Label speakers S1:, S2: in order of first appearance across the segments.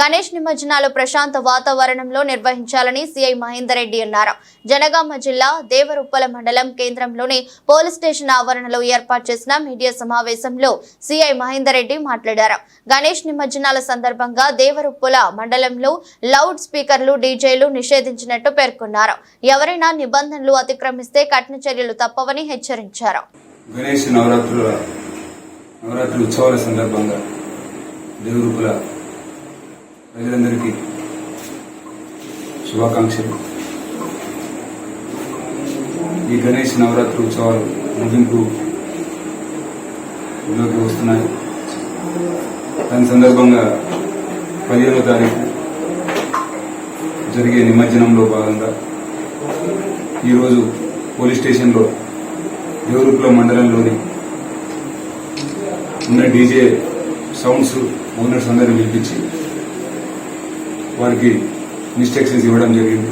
S1: గణేష్ నిమజ్జనాలు ప్రశాంత వాతావరణంలో నిర్వహించాలని సిఐ మహేందర్ రెడ్డి అన్నారు. జనగామ జిల్లా దేవరుప్పల మండలం కేంద్రంలోని పోలీస్ స్టేషన్ ఆవరణలో ఏర్పాటు చేసిన మీడియా సమావేశంలో సిఐ మహేందర్ రెడ్డి మాట్లాడారు. గణేష్ నిమజ్జనాల సందర్భంగా దేవరుప్పల మండలంలో లౌడ్ స్పీకర్లు డీజేలు నిషేధించినట్టు పేర్కొన్నారు. ఎవరైనా నిబంధనలు అతిక్రమిస్తే కఠిన చర్యలు తప్పవని హెచ్చరించారు.
S2: గణేష్ నవరాత్రుల నవరాత్రి ఉత్సవాల సందర్భంగా దేవరుపుల ప్రజలందరికీ శుభాకాంక్షలు. ఈ గణేష్ నవరాత్రి ఉత్సవాలు ముగింపు లోకి వస్తున్నాయి. దాని సందర్భంగా పదిహేనో తారీఖు జరిగే నిమజ్జనంలో భాగంగా ఈరోజు పోలీస్ స్టేషన్లో దేవరూపుల మండలంలోని ఉన్న డీజే సౌండ్స్ ఓనర్స్ అందరిని పిలిపించి వారికి ఇన్స్ట్రక్షన్స్ ఇవ్వడం జరిగింది.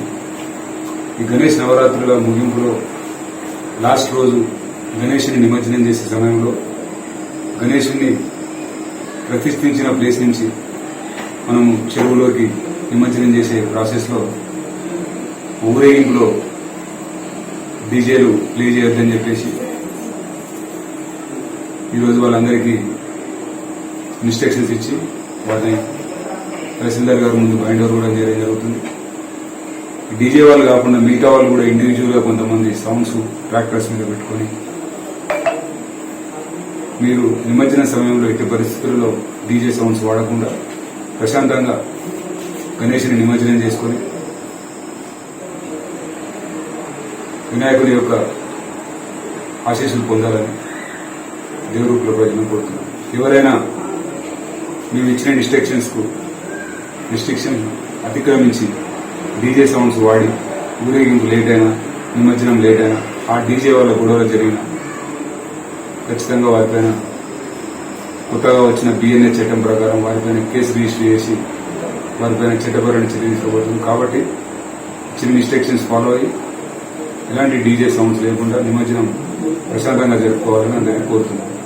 S2: ఈ గణేష్ నవరాత్రుల ముగింపులో లాస్ట్ రోజు గణేషుని నిమజ్జనం చేసే సమయంలో గణేషుని ప్రతిష్ఠించిన ప్లేస్ నుంచి మనము చెరువులోకి నిమజ్జనం చేసే ప్రాసెస్లో ఊరేగింపులో డీజేలు ప్లే చేయొద్దని చెప్పేసి ఈరోజు వాళ్ళందరికీ ఇన్స్ట్రక్షన్స్ ఇచ్చి వాటిని తహసీల్దార్ గారు ముందు బైండ్ ఓవర్ కూడా చేయడం జరుగుతుంది. డీజే వాళ్ళు కాకుండా మిగతా వాళ్ళు కూడా ఇండివిజువల్గా కొంతమంది సాంగ్స్ ట్రాక్టర్స్ మీద పెట్టుకొని మీరు నిమజ్జన సమయంలో ఎట్టి పరిస్థితుల్లో డీజే సౌండ్స్ వాడకుండా ప్రశాంతంగా గణేషుని నిమజ్జనం చేసుకొని వినాయకుని యొక్క ఆశీస్సులు పొందాలని దేవుడు ప్రయోజనం కోరుతున్నాను ఎవరైనా మేము ఇచ్చిన ఇన్స్ట్రక్షన్స్కు రిస్ట్రిక్షన్ అతిక్రమించి డీజే సౌండ్స్ వాడి ఊరేగింపు లేట్ అయినా నిమజ్జనం లేట్ అయినా ఆ డీజే వల్ల గొడవలు జరిగిన ఖచ్చితంగా వారిపైన కొత్తగా వచ్చిన బిఎన్ఏ చట్టం ప్రకారం వారిపైన కేసు రిజిస్టర్ చేసి వారిపైన చట్టపరమైన చర్య తీసుకోబడుతుంది కాబట్టి చిన్న ఇన్స్ట్రక్షన్స్ ఫాలో అయ్యి ఎలాంటి డీజే సౌండ్స్ లేకుండా నిమజ్జనం ప్రశాంతంగా జరుపుకోవాలని అందరినీ కోరుతున్నాను